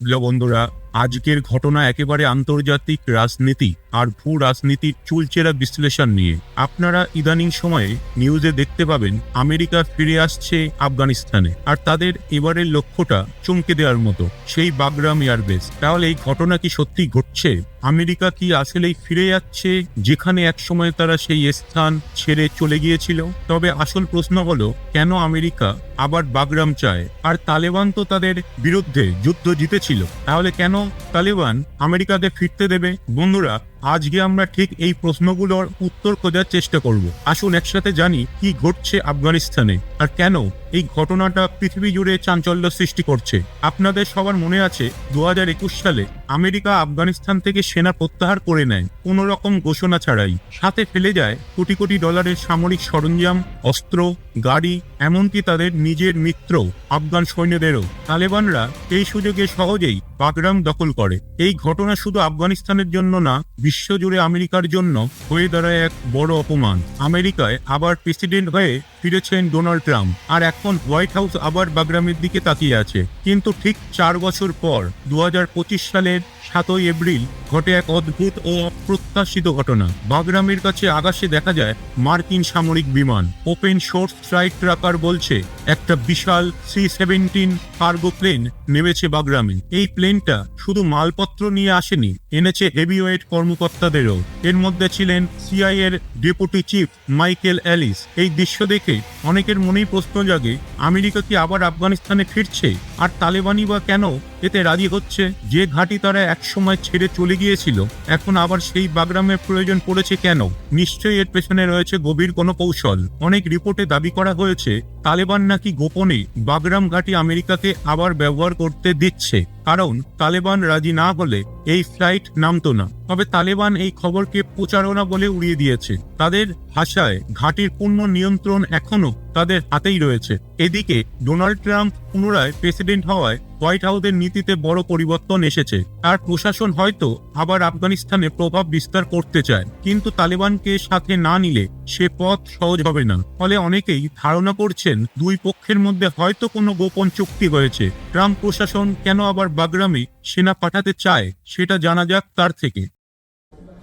প্রিয় বন্ধুরা আজকের ঘটনা একেবারে আন্তর্জাতিক রাজনীতি আর ভূ রাজনীতির চুলচেরা বিশ্লেষণ নিয়ে। আপনারা ইদানিং সময়ে নিউজে দেখতে পাবেন, আমেরিকা ফিরে আসছে আফগানিস্তানে আর তাদের এবারের লক্ষ্যটা চমকে দেওয়ার মতো। সেই বাগরাম এয়ারবেস, তাহলে এই ঘটনা কি সত্যি ঘটছে? আমেরিকা কি আসলেই ফিরে যাচ্ছে, যেখানে একসময় তারা সেই স্থান ছেড়ে চলে গিয়েছিল? তবে আসল প্রশ্ন হলো, কেন আমেরিকা আবার বাগরাম চায়? আর তালেবান তো তাদের বিরুদ্ধে যুদ্ধ জিতেছিল, তাহলে কেন তালেবান আমেরিকাতে ফিরতে দেবে। বন্ধুরা আজকে আমরা ঠিক এই প্রশ্নগুলোর উত্তর খোঁজার চেষ্টা করব। আসুন একসাথে জানি কি ঘটছে আফগানিস্তানে আর কেন এই ঘটনাটা পৃথিবী জুড়ে চাঞ্চল্য সৃষ্টি করছে। আপনাদের সবার মনে আছে দু সালে আমেরিকা আফগানিস্তান থেকে সেনা প্রত্যাহার করে নেয় কোনো রকম ঘোষণা ছাড়াই। সাথে ফেলে যায় কোটি কোটি ডলারের সামরিক সরঞ্জাম, অস্ত্র, গাড়ি, এমনকি তাদের নিজের মিত্র, আফগান সৈন্যদেরও। তালেবানরা এই সুযোগে সহজেই বাগরাম দখল করে। এই ঘটনা শুধু আফগানিস্তানের জন্য না বিশ্বজুড়ে আমেরিকার জন্য হয়ে দাঁড়ায় এক বড় অপমান। আমেরিকায় আবার প্রেসিডেন্ট হয়ে ফিরেছেন ডোনাল্ড ট্রাম্প আর এখন হোয়াইট হাউস আবার বাগরামের দিকে তাকিয়ে আছে। কিন্তু ঠিক চার বছর পর দুহাজার পঁচিশ সালের সাতই এপ্রিল ঘটে এক অদ্ভুত ও অপ্রত্যাশিত ঘটনা। বাগরামের কাছে আকাশে দেখা যায় মার্কিন সামরিক বিমান। ওপেন সোর্স স্ট্রাইক ট্রাকার বলছে, একটা বিশাল সি সেভেন্টিন কার্গো প্লেন নেমেছে বাগরামে। এই প্লেনটা শুধু মালপত্র নিয়ে আসেনি, এনেছে হেভিওয়েট কর্মকর্তাদেরও। এর মধ্যে ছিলেন সিআই এর ডেপুটি চিফ মাইকেল অ্যালিস। এই দৃশ্য দেখে অনেকের মনেই প্রশ্ন জাগে আমেরিকা কি আবার আফগানিস্তানে ফিরছে? আর তালেবানি বা কেন এতে রাজি হচ্ছে। যে ঘাঁটি তারা একসময় ছেড়ে চলে গিয়েছিল, এখন আবার সেই বাগরামের প্রয়োজন পড়েছে কেন? নিশ্চয়ই এর পেছনে রয়েছে গভীর কোনো কৌশল। অনেক রিপোর্টে দাবি করা হয়েছে, তালেবান নাকি গোপনে বাগরাম ঘাঁটি আমেরিকাকে আবার ব্যবহার করতে দিচ্ছে। কারণ, তালেবান রাজি না হলে এই ফ্লাইট নামতো না। তবে তালেবান এই খবরকে প্রচারণা বলে উড়িয়ে দিয়েছে। তাদের ভাষায় ঘাঁটির পূর্ণ নিয়ন্ত্রণ এখনও তাদের হাতেই রয়েছে। এদিকে ডোনাল্ড ট্রাম্প পুনরায় প্রেসিডেন্ট হওয়ায় হোয়াইট হাউসের নীতিতে বড় পরিবর্তন এসেছে। আর প্রশাসন হয়তো আবার আফগানিস্তানে প্রভাব বিস্তার করতে চায়। কিন্তু তালেবানকে সাথে না নিলে সে পথ সহজ হবে না। ফলে অনেকেই ধারণা করছেন দুই পক্ষের মধ্যে হয়তো কোনো গোপন চুক্তি হয়েছে। ট্রাম্প প্রশাসন কেন আবার বাগরামে সেনা পাঠাতে চায় সেটা জানা যাক তার থেকে।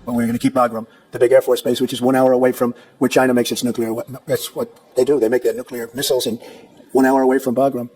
We're going to keep Bagram, the big Air Force base, which is one hour away from where China makes its nuclear. That's what they do. They make their nuclear missiles in one hour away from Bagram.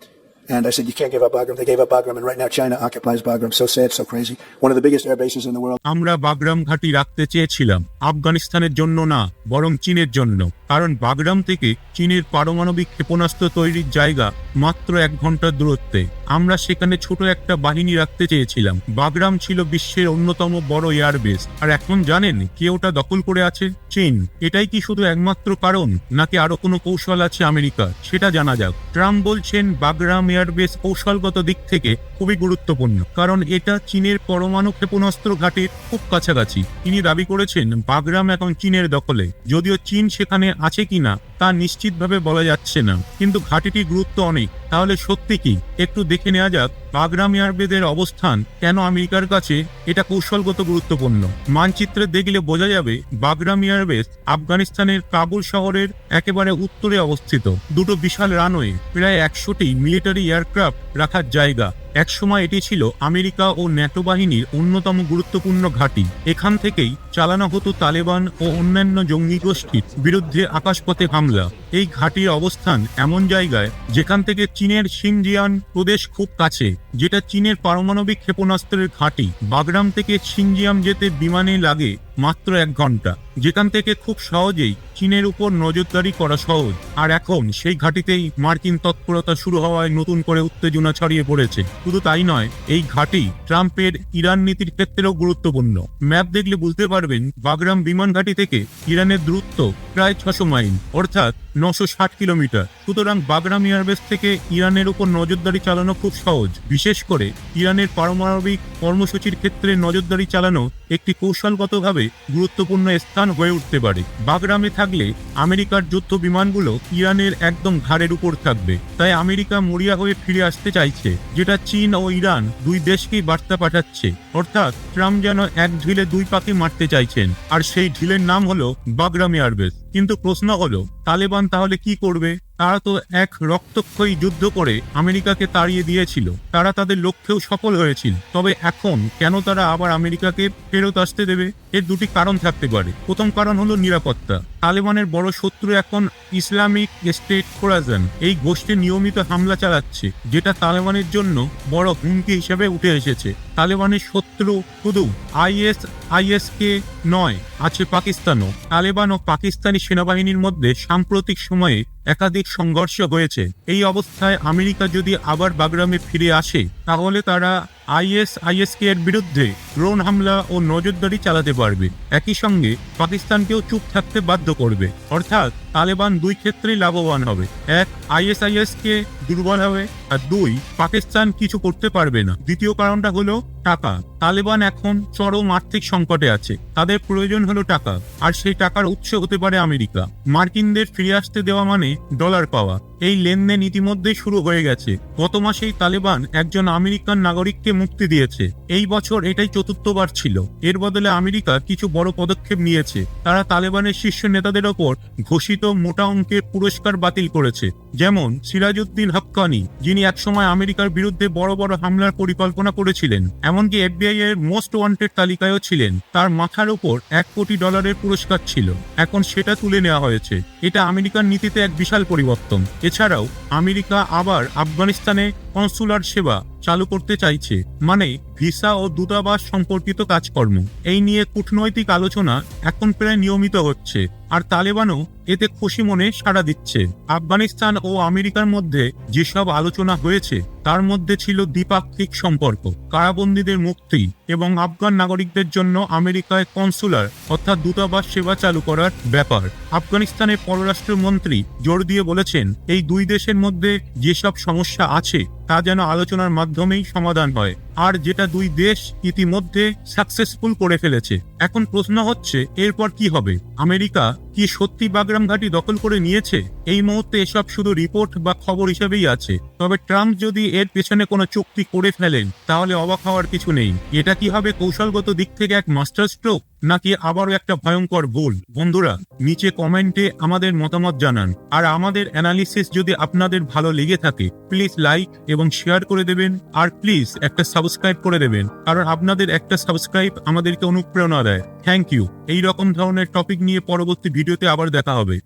And I said, you can't give up Bagram. They gave up Bagram, and right now China occupies Bagram. So sad, so crazy. One of the biggest air bases in the world. আমরা বাগরাম ঘাঁটি রাখতে চেয়েছিলাম আফগানিস্তানের জন্য না বরং চীনের জন্য কারণ বাগরাম থেকে চীনের পারমাণবিক ক্ষেপণাস্ত্র তৈরির জায়গা মাত্র এক ঘণ্টার দূরত্বে আমরা সেখানে ছোট একটা বাহিনী রাখতে চেয়েছিলাম বাগরাম ছিল বিশ্বের অন্যতম বড় এয়ারবেস আর এখন জানেন কে ওটা দখল করে আছে চীন এটাই কি শুধু একমাত্র কারণ নাকি আরও কোনো কৌশল আছে আমেরিকা সেটা জানা যাক ট্রাম্প বলছেন বাগরাম এয়ারবেস কৌশলগত দিক থেকে খুবই গুরুত্বপূর্ণ, কারণ এটা চীনের পরমাণু ক্ষেপণাস্ত্র ঘাটের খুব কাছাকাছি। তিনি দাবি করেছেন, বাগরাম এখন চীনের দখলে। যদিও চীন সেখানে আছে কিনা তা নিশ্চিতভাবে বলা যাচ্ছে না। কিন্তু ঘাটিটির গুরুত্ব অনেক। তাহলে সত্যি কি? একটু দেখে নেওয়া যাক, বাগরাম এয়ারবেদের অবস্থান কেন আমেরিকার কাছে এটা কৌশলগত গুরুত্বপূর্ণ। মানচিত্রে দেখলে বোঝা যাবে, বাগরাম এয়ারবেস আফগানিস্তানের কাবুল শহরের একেবারে উত্তরে অবস্থিত। দুটো বিশাল রানওয়ে, প্রায় একশোটি মিলিটারি এয়ারক্রাফট রাখার জায়গা। একসময় এটি ছিল আমেরিকা ও ন্যাটো বাহিনীর অন্যতম গুরুত্বপূর্ণ ঘাঁটি। এখান থেকেই চালানো হতো তালেবান ও অন্যান্য জঙ্গি গোষ্ঠীর বিরুদ্ধে আকাশপথে হামলা। এই ঘাঁটির অবস্থান এমন জায়গায় যেখান থেকে চীনের সিনজিয়ান প্রদেশ খুব কাছে, যেটা চীনের পারমাণবিক ক্ষেপণাস্ত্রের ঘাঁটি। বাগরাম থেকে সিনজিয়াম যেতে বিমানে লাগে মাত্র এক ঘণ্টা। যেখান থেকে খুব সহজেই চীনের উপর নজরদারি করা সহজ। আর এখন সেই ঘাটিতেই মার্কিন তৎপরতা শুরু হওয়ায় নতুন করে উত্তেজনা ছড়িয়ে পড়েছে। শুধু তাই নয়, এই ঘাটি ট্রাম্পের ইরান নীতির ক্ষেত্রেও গুরুত্বপূর্ণ। ম্যাপ দেখলে বুঝতে পারবেন, বাগরাম বিমান ঘাটি থেকে ইরানের দূরত্ব প্রায় ছশো মাইল। অর্থাৎ নশো ষাট কিলোমিটার। সুতরাং বাগরাম এয়ারবেস থেকে ইরানের উপর নজরদারি চালানো খুব সহজ। বিশেষ করে ইরানের পারমাণবিক কর্মসূচির ক্ষেত্রে নজরদারি চালানো একটি কৌশলগতভাবে গুরুত্বপূর্ণ স্থান হয়ে উঠতে পারে। বাগরামে থাকলে আমেরিকার যুদ্ধ বিমানগুলো ইরানের একদম ঘাড়ের উপর থাকবে। তাই আমেরিকা মরিয়া হয়ে ফিরে আসতে চাইছে, যেটা চীন ও ইরান দুই দেশকেই বার্তা পাঠাচ্ছে। অর্থাৎ ট্রাম্প যেন এক ঢিলে দুই পাখি মারতে চাইছেন। আর সেই ঢিলের নাম হলো বাগরাম এয়ারবেস। কিন্তু প্রশ্ন হলো তালেবান তাহলে কি করবে? তারা তো এক রক্তক্ষয়ী যুদ্ধ করে আমেরিকাকে তাড়িয়ে দিয়েছিল। তারা তাদের লক্ষ্যেও সফল হয়েছিল। তবে এখন কেন তারা আবার আমেরিকাকে ফেরত আসতে দেবে? এর দুটি কারণ থাকতে পারে। প্রথম কারণ হলো নিরাপত্তা। তালেবানের বড় শত্রু এখন ইসলামিক স্টেট খোরাজান। এই গোষ্ঠী নিয়মিত হামলা চালাচ্ছে, যেটা তালেবানের জন্য বড় হুমকি হিসেবে উঠে এসেছে। তালেবানের শত্রু শুধু আইএস, আইএসকে নয়, আছে পাকিস্তানও। তালেবান ও পাকিস্তানি সেনাবাহিনীর মধ্যে সাম্প্রতিক সময়ে একাধিক সংঘর্ষ হয়েছে। এই অবস্থায় আমেরিকা যদি আবার বাগরামে ফিরে আসে তাহলে তারা আইএস, আইএসকে এর বিরুদ্ধে ড্রোন হামলা ও নজরদারি চালাতে পারবে। একই সঙ্গে পাকিস্তানকেও চুপ থাকতে বাধ্য করবে। অর্থাৎ তালেবান দুই ক্ষেত্রেই লাভবান হবে। এক আইএসআইএস কে দুর্বল হবে। আর দুই, পাকিস্তান কিছু করতে পারবে না। দ্বিতীয় কারণটা হলো টাকা। তালেবান এখন চরম আর্থিক সংকটে আছে। তাদের প্রয়োজন হলো টাকা। আর সেই টাকার উৎস হতে পারে আমেরিকা। মার্কিনদের ফিরে আসতে দেওয়া মানে ডলার পাওয়া। এই লেনদেন ইতিমধ্যেই শুরু হয়ে গেছে। গত মাসেই তালেবান একজন আমেরিকান নাগরিককে মুক্তি দিয়েছে। এই বছর এটাই চতুর্থবার ছিল। এর বদলে আমেরিকা কিছু বড় পদক্ষেপ নিয়েছে। তারা তালেবানের শীর্ষ নেতাদের ওপর ঘোষিত মোটা অঙ্কের পুরস্কার বাতিল করেছে। যেমন সিরাজউদ্দিন হাক্কানি, যিনি একসময় আমেরিকার বিরুদ্ধে বড় বড় হামলার পরিকল্পনা করেছিলেন, এমনকি এফবিআই এর মোস্ট ওয়ান্টেড তালিকায়ও ছিলেন। তার মাথার উপর এক কোটি ডলারের পুরস্কার ছিল। এখন সেটা তুলে নেওয়া হয়েছে। এটা আমেরিকার নীতিতে এক বিশাল পরিবর্তন। এছাড়াও আমেরিকা আবার আফগানিস্তানে কনসুলার সেবা চালু করতে চাইছে মানে ভিসা ও দূতাবাস সম্পর্কিত কাজকর্ম। এই নিয়ে কূটনৈতিক আলোচনা এখন প্রায় নিয়মিত হচ্ছে, আর তালেবানও এতে খুশি মনে সাড়া দিচ্ছে। আফগানিস্তান ও আমেরিকার মধ্যে যেসব আলোচনা হয়েছে, তার মধ্যে ছিল দ্বিপাক্ষিক সম্পর্ক, কারাবন্দীদের মুক্তি এবং আফগান নাগরিকদের জন্য আমেরিকায় কনসুলার অর্থাৎ দূতাবাস সেবা চালু করার ব্যাপার। আফগানিস্তানের পররাষ্ট্রমন্ত্রী জোর দিয়ে বলেছেন, এই দুই দেশের মধ্যে যেসব সমস্যা আছে তা যেন আলোচনার মাধ্যমেই সমাধান হয়। আর যেটা দুই দেশ ইতিমধ্যে সাকসেসফুল করে ফেলেছে। এখন প্রশ্ন হচ্ছে, এরপর কি হবে? আমেরিকা কি সত্যি বাগরাম ঘাটি দখল করে নিয়েছে? এই মুহূর্তে এসব শুধু রিপোর্ট বা খবর হিসেবেই আছে। তবে ট্রাম্প যদি এর পেছনে কোনো চুক্তি করে ফেলেন, তাহলে অবাক হওয়ার কিছু নেই। এটা কি হবে কৌশলগত দিক থেকে এক মাস্টার স্ট্রোক নাকি আবারও একটা ভয়ঙ্কর ভুল? বন্ধুরা, নিচে কমেন্টে আমাদের মতামত জানান। আর আমাদের অ্যানালিসিস যদি আপনাদের ভালো লেগে থাকে, প্লিজ লাইক এবং শেয়ার করে দেবেন। আর প্লিজ একটা সাবস্ক্রাইব করে দেবেন। কারণ আপনাদের একটা সাবস্ক্রাইব আমাদেরকে অনুপ্রেরণা দেয়। Thank you. এই রকম ধরনের টপিক নিয়ে পরবর্তী ভিডিওতে আবার দেখা হবে।